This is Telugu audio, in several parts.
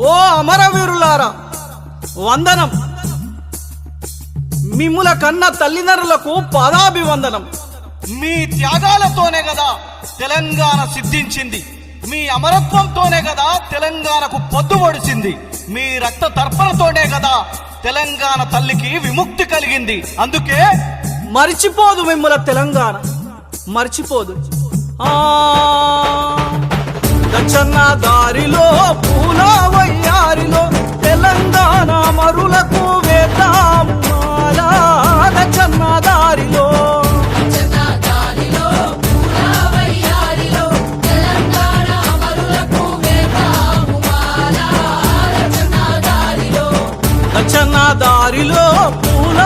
ఓ అమరవీరులారా వందనం. మిమ్ముల కన్న తల్లిదండ్రులకు పాదాభివందనం. మీ త్యాగాలతోనే కదా తెలంగాణ సిద్ధించింది. మీ అమరత్వంతోనే కదా తెలంగాణకు పొద్దు పొడిచింది. మీ రక్త తర్పణతోనే కదా తెలంగాణ తల్లికి విముక్తి కలిగింది. అందుకే మరిచిపోదు మిమ్మల తెలంగాణ. మర్చిపోదు. ఆ దచ్చన్న దారిలో పూల దారిలో పూల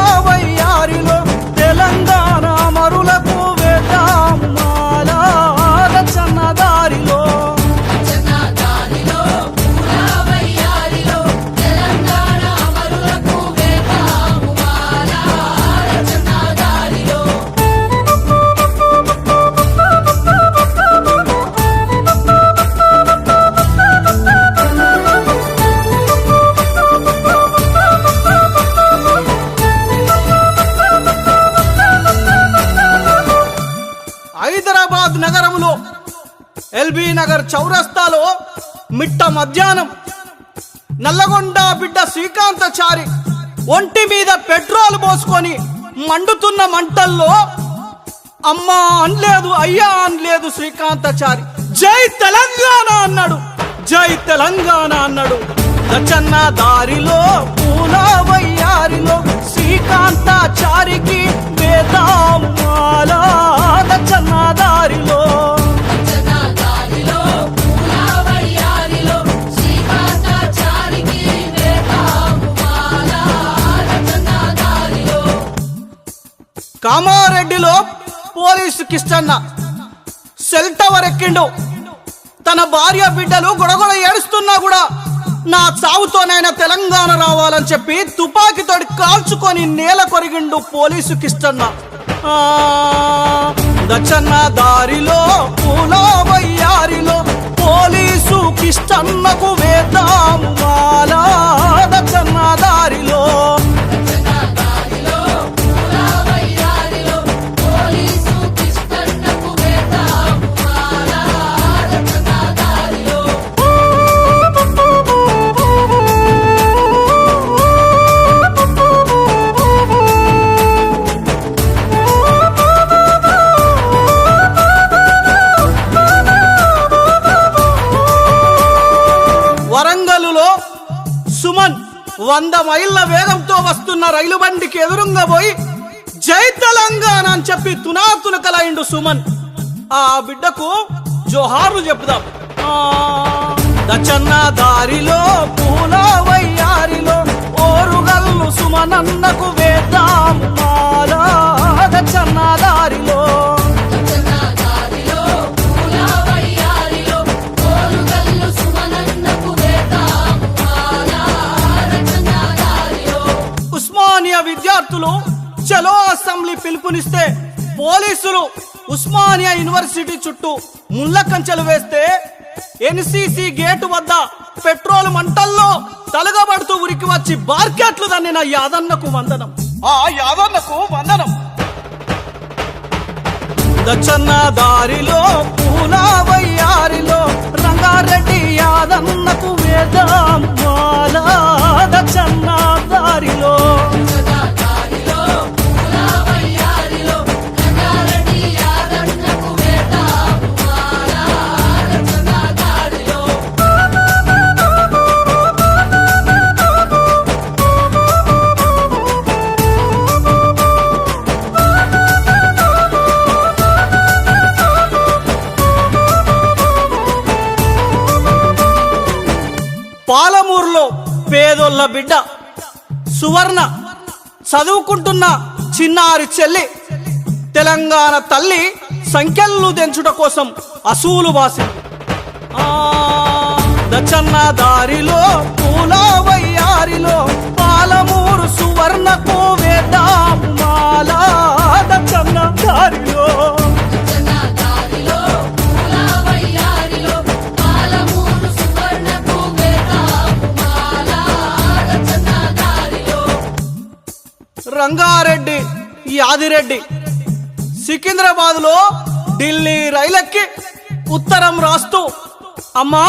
నగరంలో ఎల్బీ నగర్ చౌరస్తాలో మిట్ట మధ్యాహ్నం నల్లగొండ బిడ్డ శ్రీకాంతచారి ఒంటి మీద పెట్రోల్ పోసుకొని మండుతున్న మంటల్లో అమ్మా అనలేదు అయ్యా అనలేదు శ్రీకాంతచారి. జై తెలంగాణ అన్నాడు జై తెలంగాణ అన్నాడు. దచ్చన్న దారిలో పూల వయ్యారిలో శ్రీకాంతాచారికి వేదాం దారిలో కామారెడ్డిలో పోలీసు కిష్టన్న సెల్ టవర్ ఎక్కిండు. తన భార్య బిడ్డలు గొడగొడ ఏడుస్తున్నా కూడా నా చావుతోనైనా తెలంగాణ రావాలని చెప్పి తుపాకీతో కాల్చుకొని నేల కొరిగిండు పోలీసు కిష్టన్న. దచ్చన్న దారిలో పూలో వయ్యారిలో పోలీసు కిష్టన్నకు వేద్దాం మాల దచ్చన్న దారిలో. వంద మైళ్ళ వేగంతో వస్తున్న రైలు బండికి ఎదురుంగా పోయి జై తెలంగాణ అని చెప్పి తునాతునకలైండు సుమన్. ఆ బిడ్డకు జోహార్లు చెప్పుదాం. దచన్న దచ్చన్న దారిలో పూల వయ్యారిలో విద్యార్థులు చలో అసెంబ్లీ పిలుపునిస్తే పోలీసులు ఉస్మానియా యూనివర్సిటీ చుట్టూ ముళ్ళ కంచెలు వేస్తే ఎన్సిసి గేటు వద్ద పెట్రోల్ మంటల్లో తలగబడుతూ ఉరికి వచ్చి బార్కెట్లు దన్నిన యాదన్నకు వందనం. ఆ యాదన్నకు వందనం. దచ్చన్న దారిలో పూల పేదోళ్ళ బిడ్డ సువర్ణ చదువుకుంటున్న చిన్నారి చెల్లి తెలంగాణ తల్లి సంఖ్యలను తెంచుట కోసం అసూలు వాసి దచన్న దచ్చన్న దారిలో పూల వయ్యారిలో పాలమూరు సువర్ణకు రంగారెడ్డి యాదిరెడ్డి సికింద్రాబాద్లో ఢిల్లీ రైలెక్కి ఉత్తరం రాస్తూ అమ్మా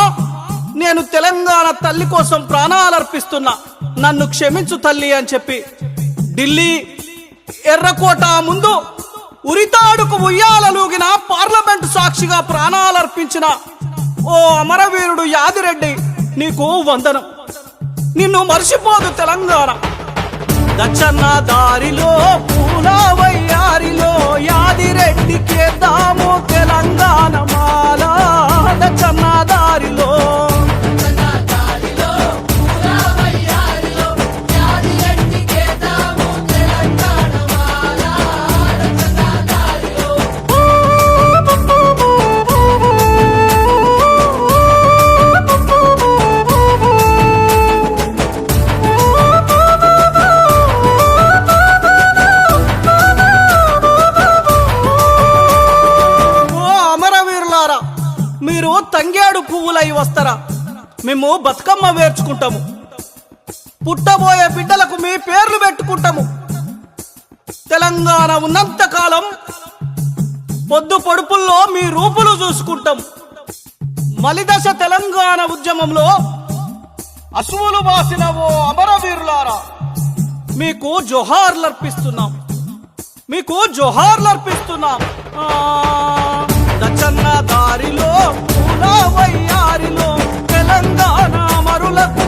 నేను తెలంగాణ తల్లి కోసం ప్రాణాలు అర్పిస్తున్నా. నన్ను క్షమించు తల్లి అని చెప్పి ఢిల్లీ ఎర్రకోట ముందు ఉరితాడుకు ఉయ్యాలలూగిన పార్లమెంటు సాక్షిగా ప్రాణాలు అర్పించిన ఓ అమరవీరుడు యాదిరెడ్డి నీకు వందనం. నిన్ను మర్చిపోదు తెలంగాణ. దచ్చన్న దారిలో పూలవయ్యారిలో యాదిరెడ్డికేద్దాము తెలంగాణ మాలా. పువ్వులై వస్తారా? మేము బతుకమ్మ వేర్చుకుంటాము. పుట్టబోయే బిడ్డలకు మీ పేర్లు పెట్టుకుంటాము. తెలంగాణ ఉన్నంత కాలం పొద్దు పొడుపుల్లో మీ రూపులు చూసుకుంటాం మలిదశ తెలంగాణ ఉద్యమంలో అసువులు బాసిన ఓ అమరవీరులారా మీకు జోహార్లర్పిస్తున్నాం. మీకు జోహార్లర్పిస్తున్నాం. జన్న దారిలో పూల వయ్యారిలో తెలంగాణ మరులకు